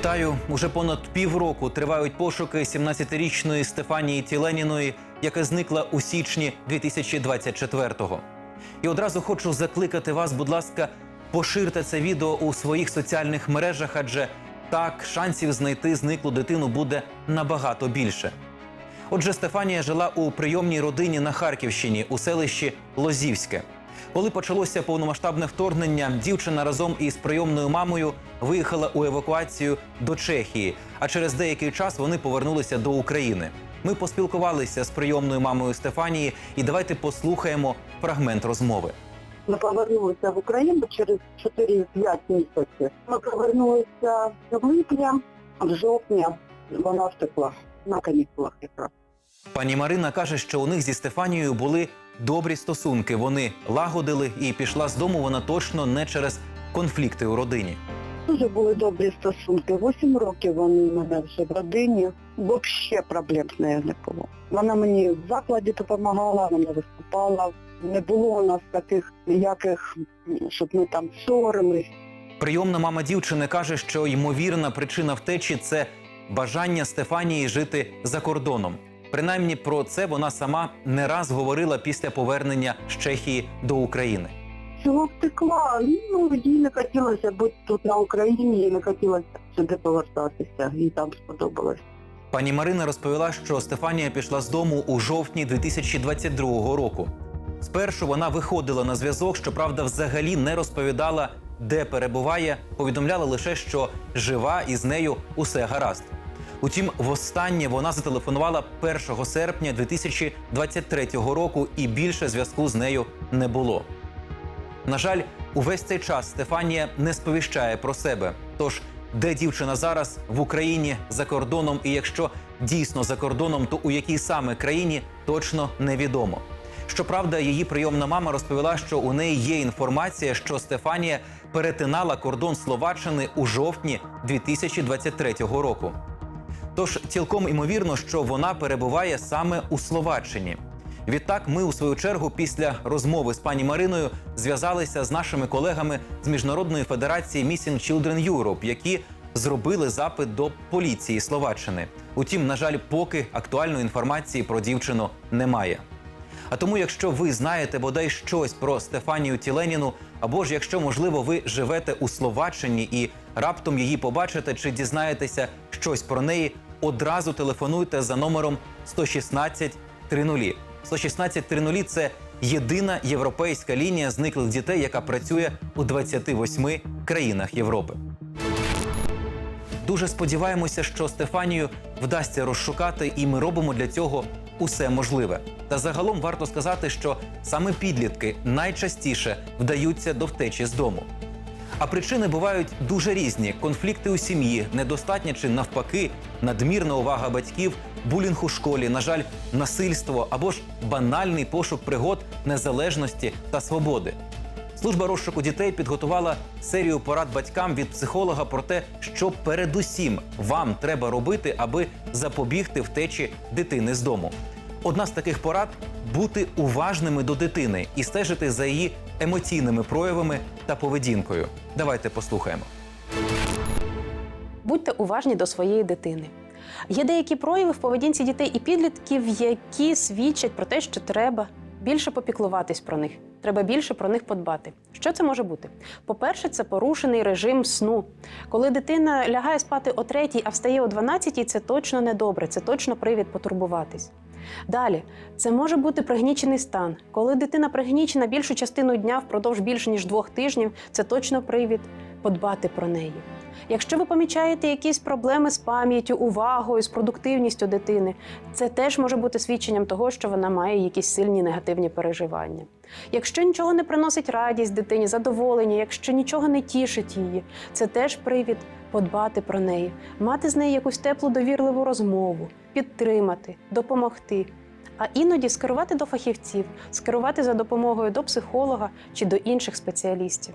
Вітаю! Уже понад півроку тривають пошуки 17-річної Стефанії Тіленіної, яка зникла у січні 2024-го. І одразу хочу закликати вас, будь ласка, поширте це відео у своїх соціальних мережах, адже так шансів знайти зниклу дитину буде набагато більше. Отже, Стефанія жила у прийомній родині на Харківщині у селищі Лозівське. Коли почалося повномасштабне вторгнення, дівчина разом із прийомною мамою виїхала у евакуацію до Чехії. А через деякий час вони повернулися до України. Ми поспілкувалися з прийомною мамою Стефанії, і давайте послухаємо фрагмент розмови. Ми повернулися в Україну через 4-5 місяців. Ми повернулися в липня, в жовтні вона втекла на канікулах якраз. Пані Марина каже, що у них зі Стефанією були добрі стосунки. Вони лагодили і пішла з дому вона точно не через конфлікти у родині. Дуже були добрі стосунки. Вісім років вони в мене вже в родині. Взагалі проблем з нею не було. Вона мені в закладі допомагала, вона виступала. Не було у нас таких ніяких, щоб ми там ссорились. Прийомна мама дівчини каже, що ймовірна причина втечі це бажання Стефанії жити за кордоном. Принаймні про це вона сама не раз говорила після повернення з Чехії до України. Чого втекла? Ну, їй не хотілося бути тут на Україні, їй не хотілося сюди повертатися, їй там сподобалось. Пані Марина розповіла, що Стефанія пішла з дому у жовтні 2022 року. Спершу вона виходила на зв'язок, щоправда, взагалі не розповідала, де перебуває, повідомляла лише, що жива і з нею усе гаразд. Утім, востаннє вона зателефонувала 1 серпня 2023 року, і більше зв'язку з нею не було. На жаль, увесь цей час Стефанія не сповіщає про себе. Тож, де дівчина зараз в Україні за кордоном, і якщо дійсно за кордоном, то у якій саме країні точно невідомо. Щоправда, її прийомна мама розповіла, що у неї є інформація, що Стефанія перетинала кордон Словаччини у жовтні 2023 року. Тож цілком імовірно, що вона перебуває саме у Словаччині. Відтак, ми у свою чергу після розмови з пані Мариною зв'язалися з нашими колегами з міжнародної федерації Missing Children Europe, які зробили запит до поліції Словаччини. Утім, на жаль, поки актуальної інформації про дівчину немає. А тому, якщо ви знаєте бодай щось про Стефанію Тіленіну, або ж якщо, можливо, ви живете у Словаччині і раптом її побачите чи дізнаєтеся щось про неї, одразу телефонуйте за номером 116 30. 116 30 – це єдина європейська лінія зниклих дітей, яка працює у 28 країнах Європи. Дуже сподіваємося, що Стефанію вдасться розшукати, і ми робимо для цього усе можливе. Та загалом варто сказати, що саме підлітки найчастіше вдаються до втечі з дому. А причини бувають дуже різні: конфлікти у сім'ї, недостатня чи навпаки, надмірна увага батьків, булінг у школі, на жаль, насильство або ж банальний пошук пригод незалежності та свободи. Служба розшуку дітей підготувала серію порад батькам від психолога про те, що передусім вам треба робити, аби запобігти втечі дитини з дому. Одна з таких порад бути уважними до дитини і стежити за її емоційними проявами та поведінкою. Давайте послухаємо. Будьте уважні до своєї дитини. Є деякі прояви в поведінці дітей і підлітків, які свідчать про те, що треба більше попіклуватись про них. Треба більше про них подбати. Що це може бути? По-перше, це порушений режим сну. Коли дитина лягає спати о третій, а встає о 12, це точно не добре, це точно привід потурбуватись. Далі, це може бути пригнічений стан. Коли дитина пригнічена більшу частину дня впродовж більше ніж двох тижнів, це точно привід подбати про неї. Якщо ви помічаєте якісь проблеми з пам'яттю, увагою, з продуктивністю дитини, це теж може бути свідченням того, що вона має якісь сильні негативні переживання. Якщо нічого не приносить радість дитині, задоволення, якщо нічого не тішить її, це теж привід подбати про неї, мати з нею якусь теплу довірливу розмову, підтримати, допомогти. А іноді скерувати до фахівців, скерувати за допомогою до психолога чи до інших спеціалістів.